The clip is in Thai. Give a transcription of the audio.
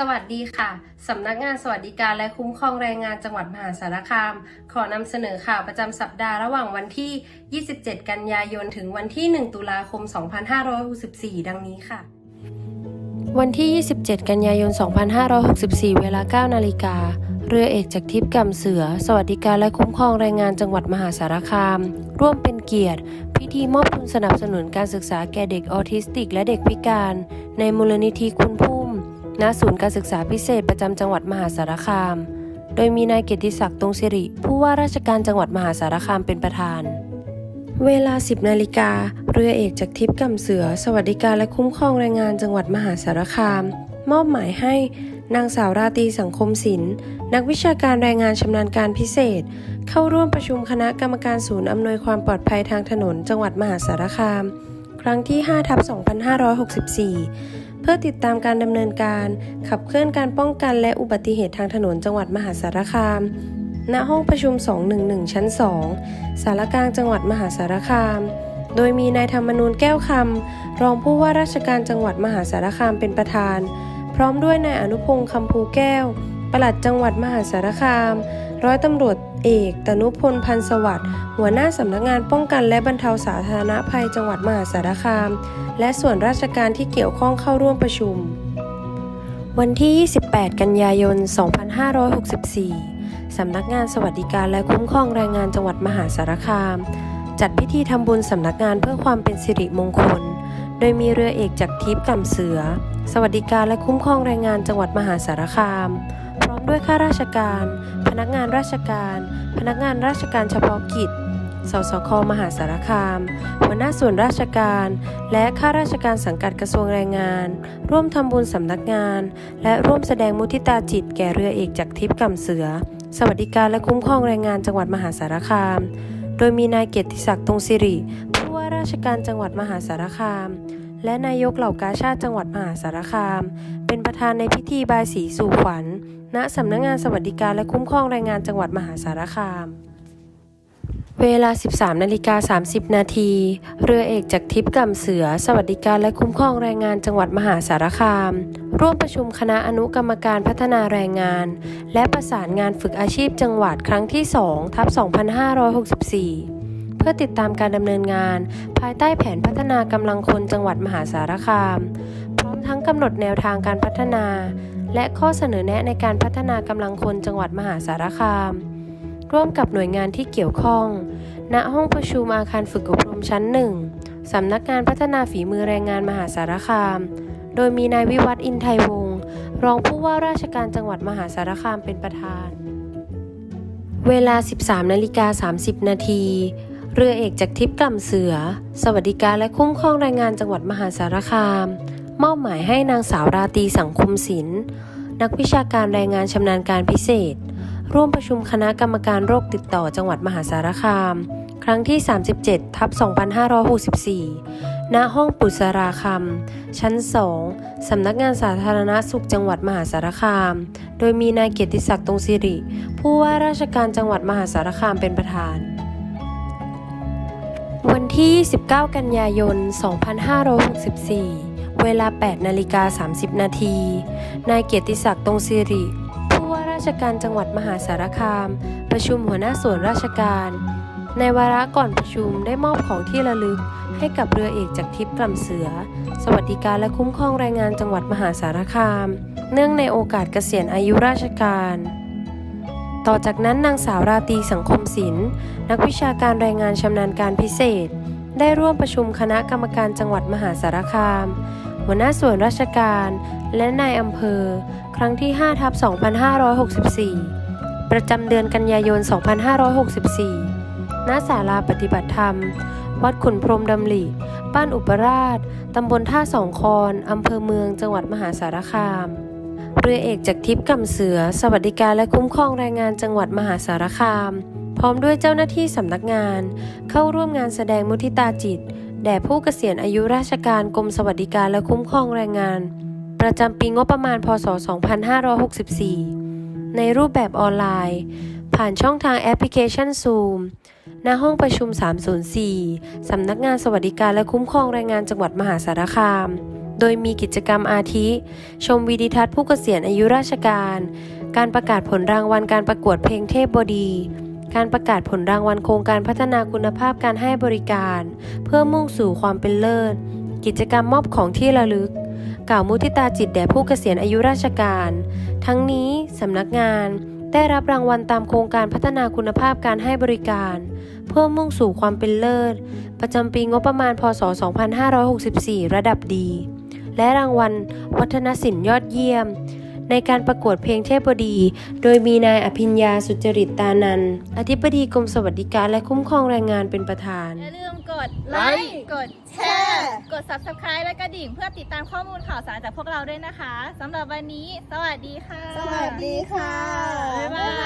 สวัสดีค่ะ สำนักงานสวัสดิการและคุ้มครองแรงงานจังหวัดมหาสารคาม ขอนำเสนอข่าวประจำสัปดาห์ระหว่างวันที่ 27 กันยายน ถึงวันที่ 1 ตุลาคม 2564 ดังนี้ค่ะ วันที่ 27 กันยายน 2564 เวลา 9 นาฬิกาเรือเอกจากทิพย์กำเสือ สวัสดิการและคุ้มครองแรงงานจังหวัดมหาสารคาม ร่วมเป็นเกียรติ พิธีมอบทุนสนับสนุนการศึกษาแก่เด็กออทิสติก และเด็กพิการ ในมูลนิธิคุณพุ่ม ณศูนย์การศึกษาพิเศษประจำจังหวัดมหาสารคาม โดยมีนายเกียรติศักดิ์ตรงสิริ ผู้ว่าราชการจังหวัดมหาสารคามเป็นประธาน เวลา 10 นาฬิกา เรือเอกจากทิพย์กำเสือ สวัสดิการและคุ้มครองแรงงานจังหวัดมหาสารคาม มอบหมายให้นางสาวราตรีสังคมศิลป์นักวิชาการแรงงานชำนาญการพิเศษ เข้าร่วมประชุมคณะกรรมการศูนย์อำนวยความปลอดภัยทางถนน จังหวัดมหาสารคาม ครั้งที่5ทับ2564 พื่อติดตามการดำเนินการ ขับเคลื่อนการป้องกันและอุบัติเหตุทางถนนจังหวัดมหาสารคาม ณ ห้องประชุม 211 ชั้น 2 สารกลางจังหวัดมหาสารคาม โดยมีนายธรรมนูญแก้วคำ รองผู้ว่าราชการจังหวัดมหาสารคามเป็นประธาน พร้อมด้วยนายอนุพงศ์คำภูแก้ว ปลัดจังหวัดมหาสารคาม ร้อยตำรวจเอกตนุพลพันสวัสดิ์หัวหน้าสำนักงานป้องกันและบรรเทาสาธารณภัยจังหวัดมหาสารคาม และส่วนราชการที่เกี่ยวข้องเข้าร่วมประชุม วันที่ 28 กันยายน 2564 สำนักงานสวัสดิการและคุ้มครองแรงงานจังหวัดมหาสารคาม จัดพิธีทำบุญสำนักงานเพื่อความเป็นสิริมงคล โดยมีเรือเอกจากทิพย์กำเสือ สวัสดิการและคุ้มครองแรงงานจังหวัดมหาสารคาม มด้วยข้าราชการ พนักงานราชการ พนักงานราชการเฉพาะกิจ สสค มหาสารคาม หัวหน้าส่วนราชการ และข้าราชการสังกัดกระทรวงแรงงาน ร่วมทำบุญสำนักงาน และร่วมแสดงมุทิตาจิตแก่เรือเอกจากทิพย์กำเสือ สวัสดิการและคุ้มครองแรงงานจังหวัดมหาสารคาม โดยมีนายเกียรติศักดิ์ตรงสิริผู้ว่าราชการจังหวัดมหาสารคาม และนายกเหล่ากาชาติจังหวัดมหาสารคาม เป็นประธานในพิธีบายสีสู่ขวัญ ณสำนักงานสวัสดิการและคุ้มครองแรงงานจังหวัดมหาสารคาม เวลา 13นาฬิกา30 นาที เรือเอกจากทิพย์กำเสือ สวัสดิการและคุ้มครองแรงงานจังหวัดมหาสารคาม ร่วมประชุมคณะอนุกรรมการพัฒนาแรงงาน และประสานงานฝึกอาชีพจังหวัดครั้งที่2ทับ2564 พื่อติดตามการดำเนินงาน ภายใต้แผนพัฒนากำลังคนจังหวัดมหาสารคาม พร้อมทั้งกำหนดแนวทางการพัฒนา และข้อเสนอแนะในการพัฒนากำลังคนจังหวัดมหาสารคาม ร่วมกับหน่วยงานที่เกี่ยวข้อง ณห้องประชุมอาคารฝึกอบรมชั้นหนึ่งสำนักงานพัฒนาฝีมือแรงงานมหาสารคาม โดยมีนายวิวัฒน์อินไทยวงศ์รองผู้ว่าราชการจังหวัดมหาสารคามเป็นประธาน เวลา 13นาฬิกา30 นาที เรือเอกจากทิพย์กล่ำเสือ สวัสดิการและคุ้มครองแรงงานจังหวัดมหาสารคาม มอบหมายให้นางสาวราตรีสังคมศิลป์นักวิชาการแรงงานชำนาญการพิเศษ ร่วมประชุมคณะกรรมการโรคติดต่อจังหวัดมหาสารคาม ครั้งที่ 37 ทับ 2564 ณ ห้องปุษราคำ ชั้น 2 สำนักงานสาธารณสุขจังหวัดมหาสารคาม โดยมีนายเกียรติศักดิ์ตรงสิริ ผู้ว่าราชการจังหวัดมหาสารคามเป็นประธาน ที่ 19 กันยายน 2564 เวลา 8 นาฬิกา 30 นาที นายเกียรติศักดิ์ตรงสิริ ผู้ว่าราชการจังหวัดมหาสารคาม ประชุมหัวหน้าส่วนราชการ ในวาระก่อนประชุมได้มอบของที่ระลึก ให้กับเรือเอกจากทิพย์กล่ำเสือ สวัสดิการและคุ้มครองแรงงานจังหวัดมหาสารคาม เนื่องในโอกาสเกษียณอายุราชการต่อจากนั้นนางสาวราตีสังคมศิลป์นักวิชาการแรงงานชำนาญการพิเศษ ได้ร่วมประชุมคณะกรรมการจังหวัดมหาสารคาม หัวหน้าส่วนราชการ และนายอำเภอ ครั้งที่5ทับ2564 ประจำเดือนกันยายน 2564 ณ ศาลาปฏิบัติธรรม วัดขุนพรมดำริบ้านอุปราช ตำบลท่าสองคอนอำเภอเมืองจังหวัดมหาสารคาม เรือเอกจากทิพย์กำเสือ สวัสดิการและคุ้มครองแรงงานจังหวัดมหาสารคาม พร้อมด้วยเจ้าหน้าที่สำนักงาน เข้าร่วมงานแสดงมุทิตาจิต แด่ผู้เกษียณอายุราชการกรมสวัสดิการและคุ้มครองแรงงาน ประจำปีงบประมาณพศ 2564 ในรูปแบบออนไลน์ ผ่านช่องทางแอปพลิเคชัน Zoom ณห้องประชุม 304 สำนักงานสวัสดิการและคุ้มครองแรงงานจังหวัดมหาสารคาม โดยมีกิจกรรมอาทิ ชมวิดิทัศน์ผู้เกษียณอายุราชการ การประกาศผลรางวัลการประกวดเพลงเทพบดี การประกาศผลรางวัลโครงการพัฒนาคุณภาพการให้บริการ เพื่อมุ่งสู่ความเป็นเลิศ กิจกรรมมอบของที่ระลึก กล่าวมุทิตาจิตแด่ผู้เกษียณอายุราชการ ทั้งนี้สำนักงาน ได้รับรางวัลตามโครงการพัฒนาคุณภาพการให้บริการ เพื่อมุ่งสู่ความเป็นเลิศ ประจำปีงบประมาณพศ 2564 ระดับดีและรางวัลวัฒนศิลป์ยอดเยี่ยม ในการประกวดเพลงเทพดี โดยมีนายอภิญญาสุจริตตานันท์อธิบดีกรมสวัสดิการและคุ้มครองแรงงานเป็นประธาน อย่าลืมกดไลค์ กดแชร์ กด subscribe และกระดิ่ง เพื่อติดตามข้อมูลข่าวสารจากพวกเราด้วยนะคะสำหรับวันนี้ สวัสดีค่ะ สวัสดีค่ะ บ๊ายบาย